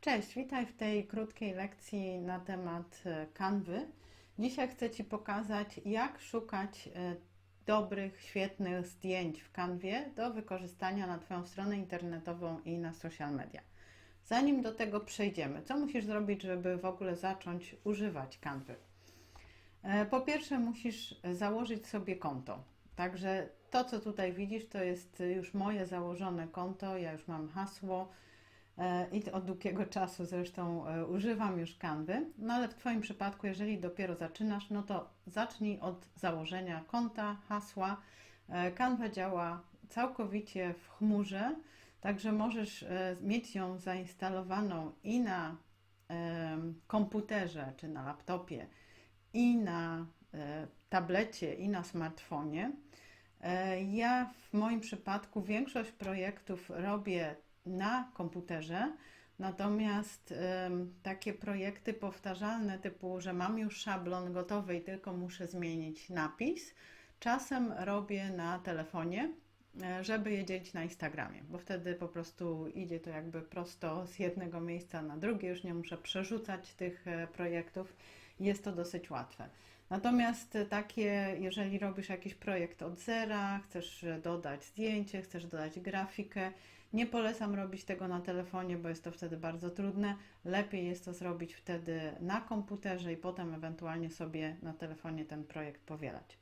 Cześć, witaj w tej krótkiej lekcji na temat e, kanwy. Dzisiaj chcę Ci pokazać, jak szukać e, dobrych, świetnych zdjęć w kanwie do wykorzystania na Twoją stronę internetową i na social media. Zanim do tego przejdziemy, co musisz zrobić, żeby w ogóle zacząć używać kanwy? E, Po pierwsze, musisz założyć sobie konto. Także to, co tutaj widzisz, to jest już moje założone konto. Ja już mam hasło i od długiego czasu zresztą e, używam już kanwy. No ale w Twoim przypadku, jeżeli dopiero zaczynasz, no to zacznij od założenia konta, hasła. E, Canva działa całkowicie w chmurze, także możesz e, mieć ją zainstalowaną i na komputerze czy na laptopie, i na e, tablecie, i na smartfonie. E, Ja w moim przypadku większość projektów robię na komputerze, natomiast takie projekty powtarzalne, typu, że mam już szablon gotowy i tylko muszę zmienić napis, czasem robię na telefonie, e, żeby je dzielić na Instagramie, bo wtedy po prostu idzie to jakby prosto z jednego miejsca na drugie, już nie muszę przerzucać tych e, projektów. Jest to dosyć łatwe. Natomiast takie, jeżeli robisz jakiś projekt od zera, chcesz e, dodać zdjęcie, chcesz dodać grafikę, nie polecam robić tego na telefonie, bo jest to wtedy bardzo trudne. Lepiej jest to zrobić wtedy na komputerze i potem ewentualnie sobie na telefonie ten projekt powielać.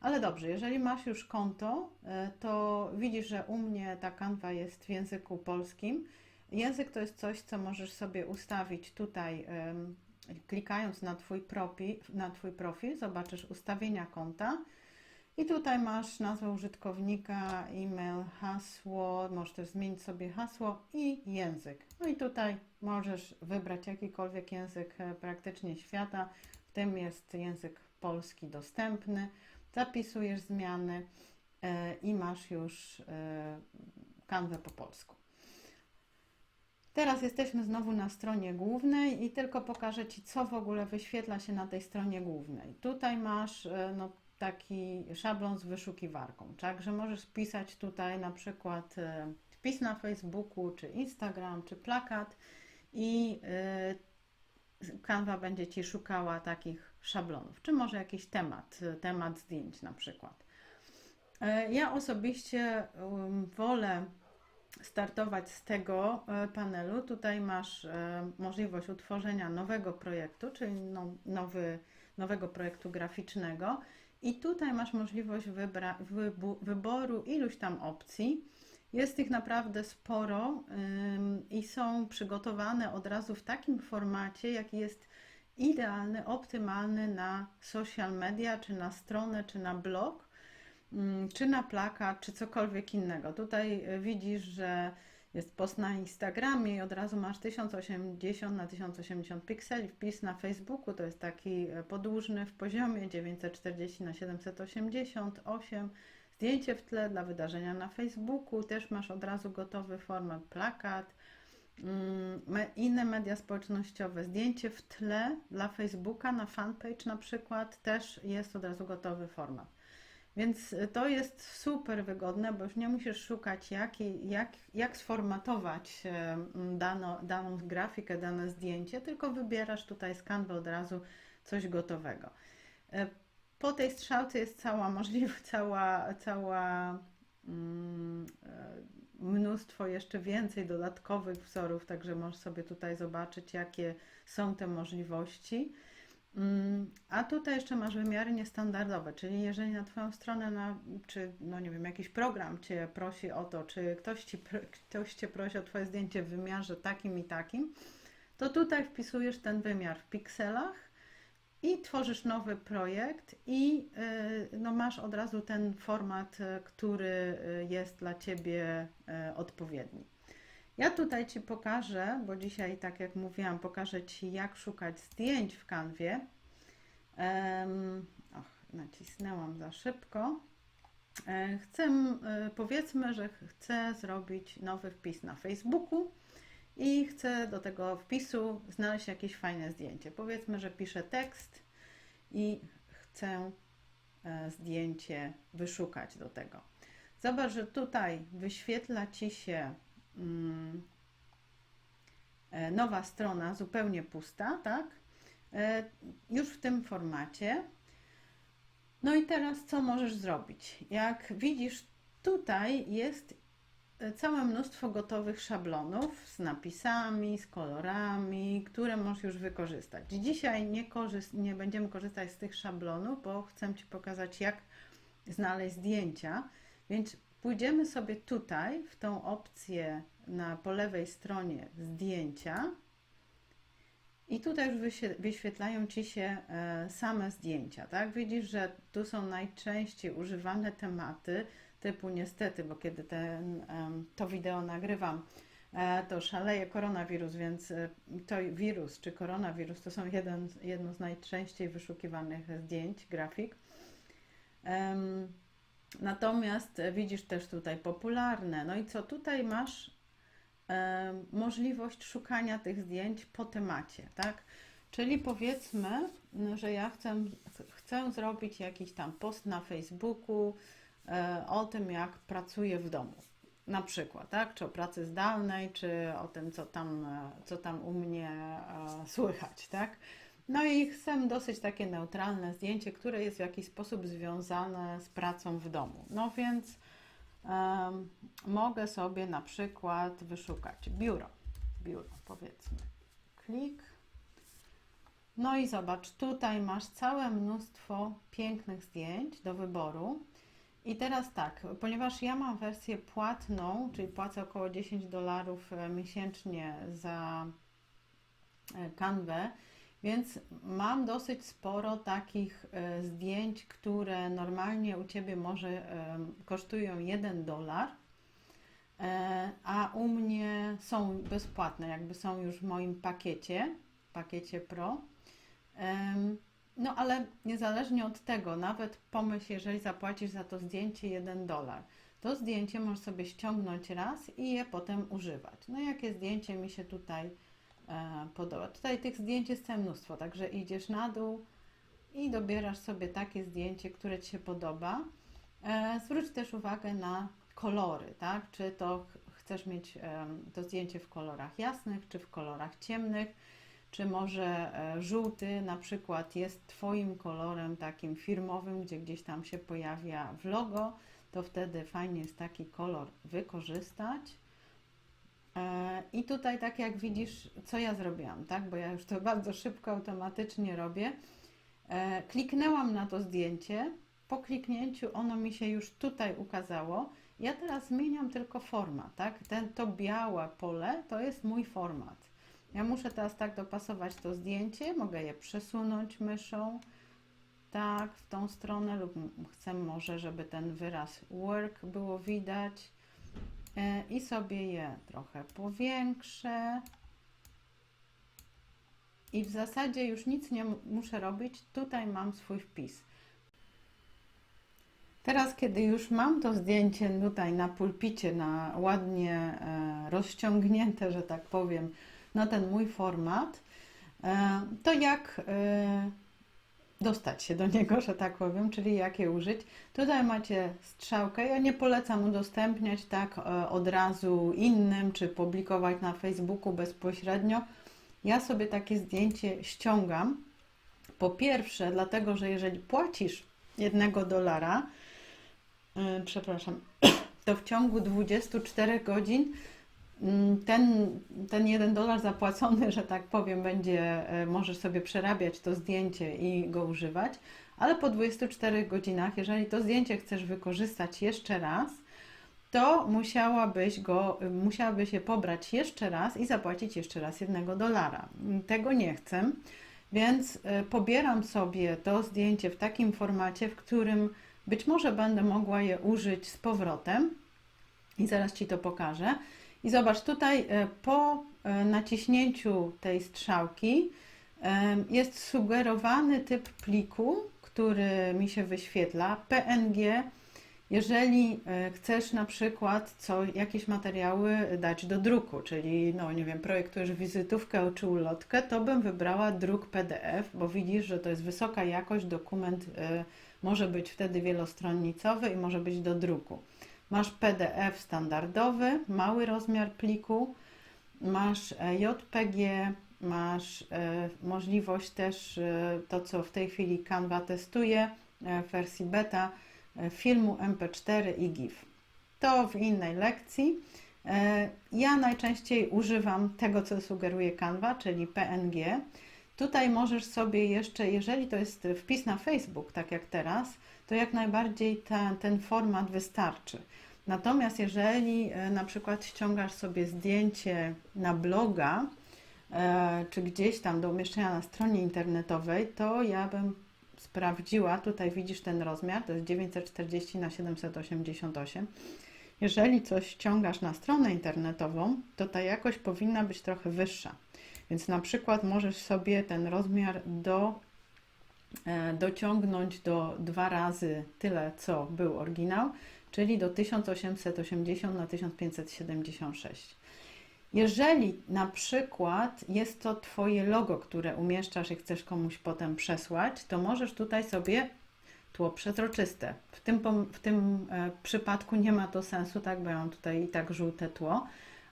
Ale dobrze, jeżeli masz już konto, e, to widzisz, że u mnie ta kanwa jest w języku polskim. Język to jest coś, co możesz sobie ustawić tutaj, klikając na twój, profil, na twój profil, zobaczysz ustawienia konta. I tutaj masz nazwę użytkownika, e-mail, hasło, możesz też zmienić sobie hasło i język. No i tutaj możesz wybrać jakikolwiek język e, praktycznie świata, w tym jest język polski dostępny. Zapisujesz zmiany e, i masz już e, kanwę po polsku. Teraz jesteśmy znowu na stronie głównej i tylko pokażę Ci, co w ogóle wyświetla się na tej stronie głównej. Tutaj masz no, taki szablon z wyszukiwarką, także możesz wpisać tutaj na przykład e, wpis na Facebooku, czy Instagram, czy plakat i e, Canva będzie Ci szukała takich szablonów, czy może jakiś temat, e, temat zdjęć na przykład. Ja osobiście um, wolę startować z tego panelu. Tutaj masz możliwość utworzenia nowego projektu, czyli no, nowy, nowego projektu graficznego. I tutaj masz możliwość wybra, wyboru iluś tam opcji. Jest ich naprawdę sporo i są przygotowane od razu w takim formacie, jaki jest idealny, optymalny na social media, czy na stronę, czy na blog czy na plakat, czy cokolwiek innego. Tutaj e, widzisz, że jest post na Instagramie i od razu masz 1080 na 1080 pikseli. Wpis na Facebooku to jest taki e, podłużny w poziomie 940 na 788. Zdjęcie w tle dla wydarzenia na Facebooku. Też masz od razu gotowy format plakat. Mm, Inne media społecznościowe, zdjęcie w tle dla Facebooka na fanpage na przykład też jest od razu gotowy format. Więc y, to jest super wygodne, bo już nie musisz szukać, jak, jak, jak sformatować m, dano, daną grafikę, dane zdjęcie, tylko wybierasz tutaj z Canva od razu coś gotowego. E, Po tej strzałce jest cała możliwość, cała, cała mm, mnóstwo jeszcze więcej dodatkowych wzorów, także możesz sobie tutaj zobaczyć, jakie są te możliwości. Mm, A tutaj jeszcze masz wymiary niestandardowe, czyli jeżeli na Twoją stronę, na, czy no nie wiem, jakiś program Cię prosi o to, czy ktoś, ci, ktoś Cię prosi o Twoje zdjęcie w wymiarze takim i takim, to tutaj wpisujesz ten wymiar w pikselach i tworzysz nowy projekt i y, no, masz od razu ten format, y, który y, jest dla Ciebie odpowiedni. Ja tutaj Ci pokażę, bo dzisiaj, tak jak mówiłam, pokażę Ci, jak szukać zdjęć w kanwie. Em, och, nacisnęłam za szybko. E, Chcę, e, powiedzmy, że chcę zrobić nowy wpis na Facebooku i chcę do tego wpisu znaleźć jakieś fajne zdjęcie. Powiedzmy, że piszę tekst i chcę e, zdjęcie wyszukać do tego. Zobacz, że tutaj wyświetla Ci się nowa strona zupełnie pusta, tak? E, Już w tym formacie. No i teraz co możesz zrobić? Jak widzisz, tutaj jest e, całe mnóstwo gotowych szablonów z napisami, z kolorami, które możesz już wykorzystać. Dzisiaj nie, nie będziemy korzystać z tych szablonów, bo chcę Ci pokazać, jak znaleźć zdjęcia, więc pójdziemy sobie tutaj w tą opcję na po lewej stronie zdjęcia i tutaj już wyświetlają Ci się e, same zdjęcia, tak? Widzisz, że tu są najczęściej używane tematy typu niestety, bo kiedy ten, to wideo nagrywam, e, to szaleje koronawirus, więc e, to wirus czy koronawirus to są jeden, jedno z najczęściej wyszukiwanych zdjęć, grafik. Natomiast e, widzisz też tutaj popularne. No i co tutaj masz e, możliwość szukania tych zdjęć po temacie, tak? Czyli powiedzmy, no, że ja chcę, chcę zrobić jakiś tam post na Facebooku e, o tym, jak pracuję w domu. Na przykład, tak? Czy o pracy zdalnej, czy o tym, co tam, e, co tam u mnie e, słychać, tak? No i chcę dosyć takie neutralne zdjęcie, które jest w jakiś sposób związane z pracą w domu. No więc em, mogę sobie na przykład wyszukać biuro. Biuro, powiedzmy. Klik. No i zobacz, tutaj masz całe mnóstwo pięknych zdjęć do wyboru. I teraz tak, ponieważ ja mam wersję płatną, czyli płacę około 10 dolarów e, miesięcznie za e, Canwę, więc mam dosyć sporo takich e, zdjęć, które normalnie u Ciebie może e, kosztują 1 dolar, e, a u mnie są bezpłatne, jakby są już w moim pakiecie, pakiecie Pro. No ale niezależnie od tego, nawet pomyśl, jeżeli zapłacisz za to zdjęcie 1 dolar, to zdjęcie możesz sobie ściągnąć raz i je potem używać. No jakie zdjęcie mi się tutaj podoba. Tutaj tych zdjęć jest całe mnóstwo, także idziesz na dół i dobierasz sobie takie zdjęcie, które Ci się podoba. E, zwróć też uwagę na kolory, tak? Czy to ch- chcesz mieć em, to zdjęcie w kolorach jasnych, czy w kolorach ciemnych, czy może e, żółty na przykład jest Twoim kolorem takim firmowym, gdzie gdzieś tam się pojawia w logo, to wtedy fajnie jest taki kolor wykorzystać. E, I tutaj, tak jak widzisz, co ja zrobiłam, tak? Bo ja już to bardzo szybko, automatycznie robię. E, Kliknęłam na to zdjęcie. Po kliknięciu ono mi się już tutaj ukazało. Ja teraz zmieniam tylko format, tak? Ten, to białe pole to jest mój format. Ja muszę teraz tak dopasować to zdjęcie, mogę je przesunąć myszą, tak, w tą stronę, lub chcę może, żeby ten wyraz work było widać. E, I sobie je trochę powiększę. I w zasadzie już nic nie mu- muszę robić. Tutaj mam swój wpis. Teraz, kiedy już mam to zdjęcie tutaj na pulpicie, na ładnie e, rozciągnięte, że tak powiem, na ten mój format, e, to jak dostać się do niego, że tak powiem, czyli jak je użyć. Tutaj macie strzałkę. Ja nie polecam udostępniać tak e, od razu innym, czy publikować na Facebooku bezpośrednio. Ja sobie takie zdjęcie ściągam. Po pierwsze, dlatego, że jeżeli płacisz jednego dolara, e, przepraszam, to w ciągu 24 godzin ten, ten jeden dolar zapłacony, że tak powiem, będzie, e, możesz sobie przerabiać to zdjęcie i go używać, ale po 24 godzinach, jeżeli to zdjęcie chcesz wykorzystać jeszcze raz, to musiałabyś go, musiałabyś je pobrać jeszcze raz i zapłacić jeszcze raz jednego dolara. Tego nie chcę, więc e, pobieram sobie to zdjęcie w takim formacie, w którym być może będę mogła je użyć z powrotem i zaraz Ci to pokażę. I zobacz, tutaj e, po e, naciśnięciu tej strzałki e, jest sugerowany typ pliku, który mi się wyświetla, PNG. Jeżeli chcesz na przykład co, jakieś materiały dać do druku, czyli no nie wiem, projektujesz wizytówkę czy ulotkę, to bym wybrała druk PDF, bo widzisz, że to jest wysoka jakość, dokument e, może być wtedy wielostronicowy i może być do druku. Masz PDF standardowy, mały rozmiar pliku masz e, JPG, masz e, możliwość też e, to, co w tej chwili Canva testuje w wersji beta, filmu MP4 i GIF. To w innej lekcji. Ja najczęściej używam tego, co sugeruje Canva, czyli PNG. Tutaj możesz sobie jeszcze, jeżeli to jest wpis na Facebook, tak jak teraz, to jak najbardziej ta, ten format wystarczy. Natomiast jeżeli e, na przykład ściągasz sobie zdjęcie na bloga, e, czy gdzieś tam do umieszczenia na stronie internetowej, to ja bym sprawdziła, tutaj widzisz ten rozmiar, to jest 940 na 788. Jeżeli coś ściągasz na stronę internetową, to ta jakość powinna być trochę wyższa. Więc na przykład możesz sobie ten rozmiar do, dociągnąć do dwa razy tyle, co był oryginał, czyli do 1880 na 1576. Jeżeli na przykład jest to Twoje logo, które umieszczasz i chcesz komuś potem przesłać, to możesz tutaj sobie tło przezroczyste. W tym, w tym e, przypadku nie ma to sensu, tak, bo ja mam tutaj i tak żółte tło,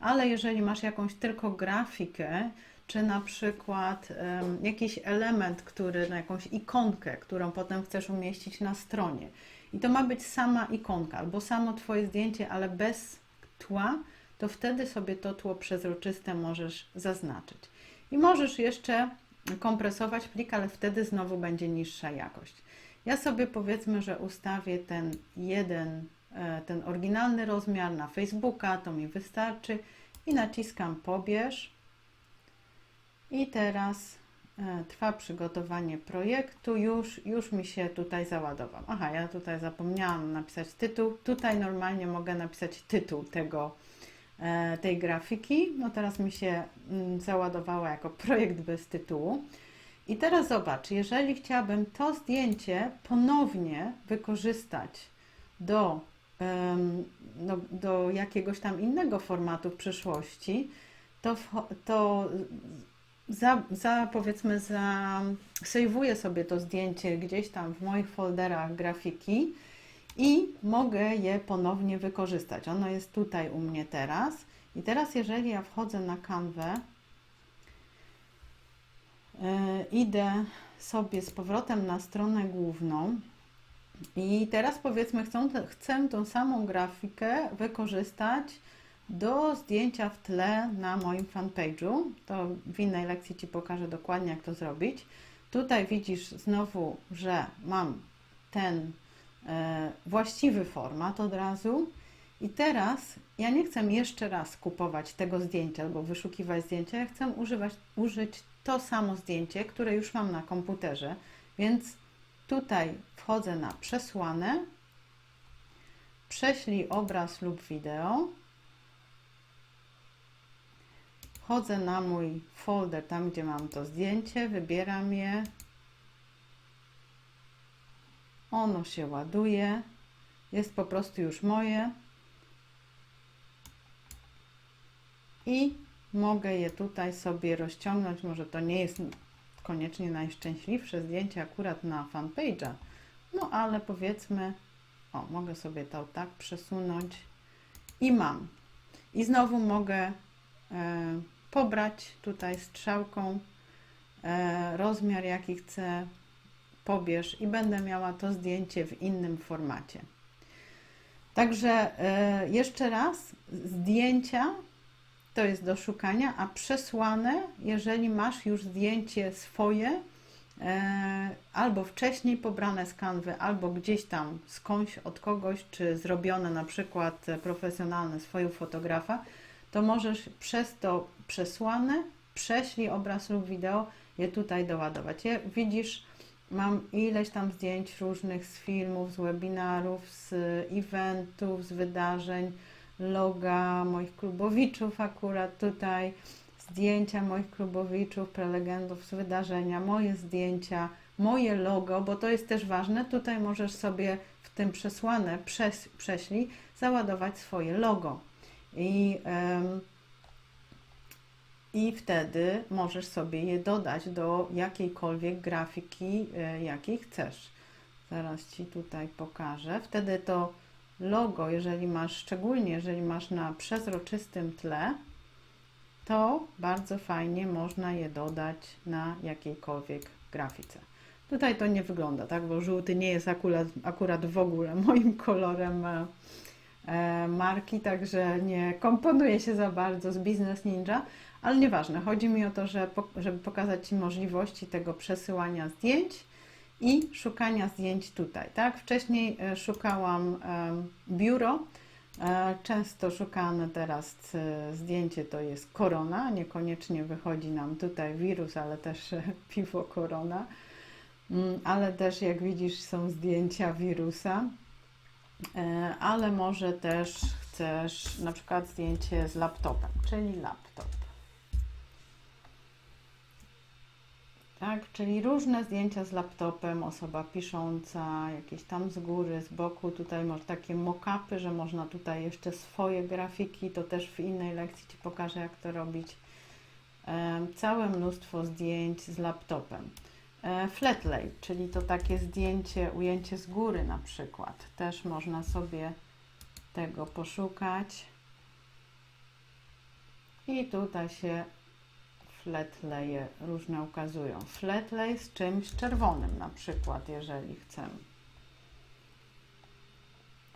ale jeżeli masz jakąś tylko grafikę, czy na przykład em, jakiś element, który, no, jakąś ikonkę, którą potem chcesz umieścić na stronie. I to ma być sama ikonka albo samo Twoje zdjęcie, ale bez tła, to wtedy sobie to tło przezroczyste możesz zaznaczyć. I możesz jeszcze kompresować plik, ale wtedy znowu będzie niższa jakość. Ja sobie powiedzmy, że ustawię ten jeden, e, ten oryginalny rozmiar na Facebooka, to mi wystarczy i naciskam pobierz. I teraz e, trwa przygotowanie projektu. Już, już mi się tutaj załadował. Aha, ja tutaj zapomniałam napisać tytuł. Tutaj normalnie mogę napisać tytuł tego, e, tej grafiki. No teraz mi się mm, załadowała jako projekt bez tytułu. I teraz zobacz, jeżeli chciałabym to zdjęcie ponownie wykorzystać do, em, no, do jakiegoś tam innego formatu w przyszłości, to, to za, za powiedzmy, za sejwuję sobie to zdjęcie gdzieś tam w moich folderach grafiki i mogę je ponownie wykorzystać. Ono jest tutaj u mnie teraz. I teraz, jeżeli ja wchodzę na kanwę, E, idę sobie z powrotem na stronę główną i teraz powiedzmy chcę, chcę tą samą grafikę wykorzystać do zdjęcia w tle na moim fanpage'u. To w innej lekcji Ci pokażę dokładnie jak to zrobić. Tutaj widzisz znowu, że mam ten e, właściwy format od razu. I teraz ja nie chcę jeszcze raz kupować tego zdjęcia albo wyszukiwać zdjęcia. Ja chcę używać, użyć to samo zdjęcie, które już mam na komputerze, więc tutaj wchodzę na przesłane, prześlij obraz lub wideo, wchodzę na mój folder, tam gdzie mam to zdjęcie, wybieram je, ono się ładuje, jest po prostu już moje. I mogę je tutaj sobie rozciągnąć. Może to nie jest koniecznie najszczęśliwsze zdjęcie akurat na fanpage'a, no ale powiedzmy, o, mogę sobie to tak przesunąć. I mam. I znowu mogę e, pobrać tutaj strzałką e, rozmiar, jaki chcę, pobierz i będę miała to zdjęcie w innym formacie. Także e, jeszcze raz, zdjęcia to jest do szukania, a przesłane, jeżeli masz już zdjęcie swoje, e, albo wcześniej pobrane z kanwy, albo gdzieś tam skądś od kogoś, czy zrobione na przykład profesjonalne swoją fotografa, to możesz przez to przesłane, prześlij obraz lub wideo, je tutaj doładować. Je, widzisz, mam ileś tam zdjęć różnych z filmów, z webinarów, z eventów, z wydarzeń, loga moich klubowiczów akurat tutaj, zdjęcia moich klubowiczów, prelegentów z wydarzenia, moje zdjęcia, moje logo, bo to jest też ważne. Tutaj możesz sobie w tym przesłane przes, prześlij załadować swoje logo. I, I wtedy możesz sobie je dodać do jakiejkolwiek grafiki, e, jakiej chcesz. Zaraz Ci tutaj pokażę. Wtedy to logo, jeżeli masz, szczególnie jeżeli masz na przezroczystym tle, to bardzo fajnie można je dodać na jakiejkolwiek grafice. Tutaj to nie wygląda, tak? Bo żółty nie jest akurat, akurat w ogóle moim kolorem e, e, marki, także nie komponuje się za bardzo z Business Ninja, ale nieważne. Chodzi mi o to, że, żeby pokazać Ci możliwości tego przesyłania zdjęć i szukania zdjęć tutaj, tak? Wcześniej e, szukałam biuro, e, często szukane teraz e, zdjęcie to jest korona, niekoniecznie wychodzi nam tutaj wirus, ale też piwo korona, Mm, ale też jak widzisz są zdjęcia wirusa, ale może też chcesz na przykład zdjęcie z laptopem, czyli laptop. Tak, czyli różne zdjęcia z laptopem, osoba pisząca, jakieś tam z góry, z boku. Tutaj masz takie mock-upy, że można tutaj jeszcze swoje grafiki, to też w innej lekcji Ci pokażę, jak to robić. Całe mnóstwo zdjęć z laptopem. E, Flat lay, czyli to takie zdjęcie, ujęcie z góry na przykład. Też można sobie tego poszukać. I tutaj się flat laye różne ukazują. Flat lay z czymś czerwonym na przykład, jeżeli chcemy.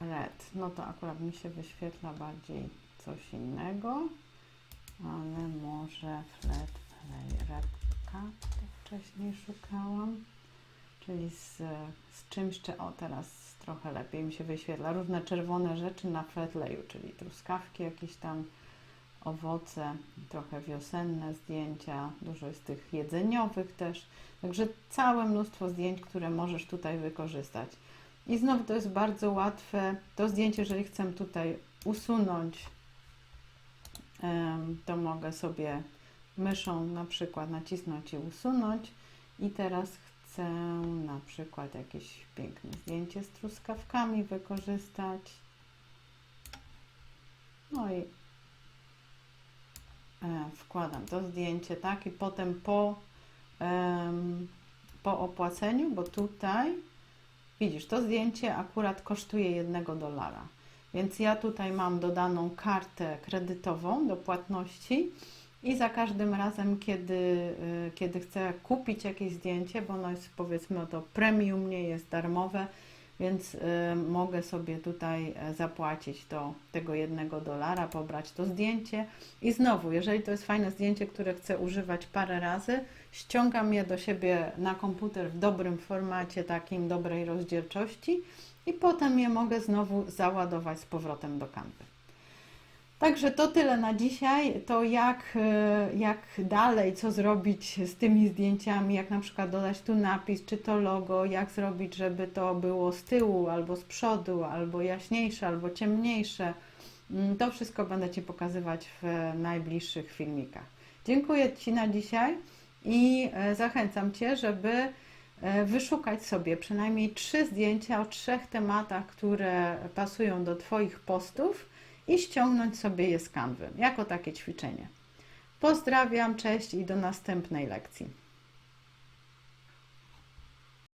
Red, no to akurat mi się wyświetla bardziej coś innego, ale może flat lay repka wcześniej szukałam, czyli z, z czymś, cze- o teraz trochę lepiej mi się wyświetla, różne czerwone rzeczy na flat layu, czyli truskawki jakieś tam, owoce, trochę wiosenne zdjęcia, dużo jest tych jedzeniowych też. Także całe mnóstwo zdjęć, które możesz tutaj wykorzystać. I znowu to jest bardzo łatwe. To zdjęcie, jeżeli chcę tutaj usunąć, to mogę sobie myszą na przykład nacisnąć i usunąć. I teraz chcę na przykład jakieś piękne zdjęcie z truskawkami wykorzystać. No i wkładam to zdjęcie, tak? I potem po, po opłaceniu, bo tutaj widzisz, to zdjęcie akurat kosztuje jednego dolara. Więc ja tutaj mam dodaną kartę kredytową do płatności i za każdym razem, kiedy, y, kiedy chcę kupić jakieś zdjęcie, bo ono jest powiedzmy to premium, nie jest darmowe, więc y, mogę sobie tutaj e, zapłacić do tego jednego dolara, pobrać to zdjęcie i znowu, jeżeli to jest fajne zdjęcie, które chcę używać parę razy, ściągam je do siebie na komputer w dobrym formacie, takim dobrej rozdzielczości i potem je mogę znowu załadować z powrotem do kanwy. Także to tyle na dzisiaj. To jak, e, jak dalej, co zrobić z tymi zdjęciami, jak na przykład dodać tu napis, czy to logo, jak zrobić, żeby to było z tyłu, albo z przodu, albo jaśniejsze, albo ciemniejsze. Mm, To wszystko będę Ci pokazywać w najbliższych filmikach. Dziękuję Ci na dzisiaj i e, zachęcam Cię, żeby e, wyszukać sobie przynajmniej trzy zdjęcia o trzech tematach, które pasują do Twoich postów i ściągnąć sobie je z kanwy, jako takie ćwiczenie. Pozdrawiam, cześć i do następnej lekcji.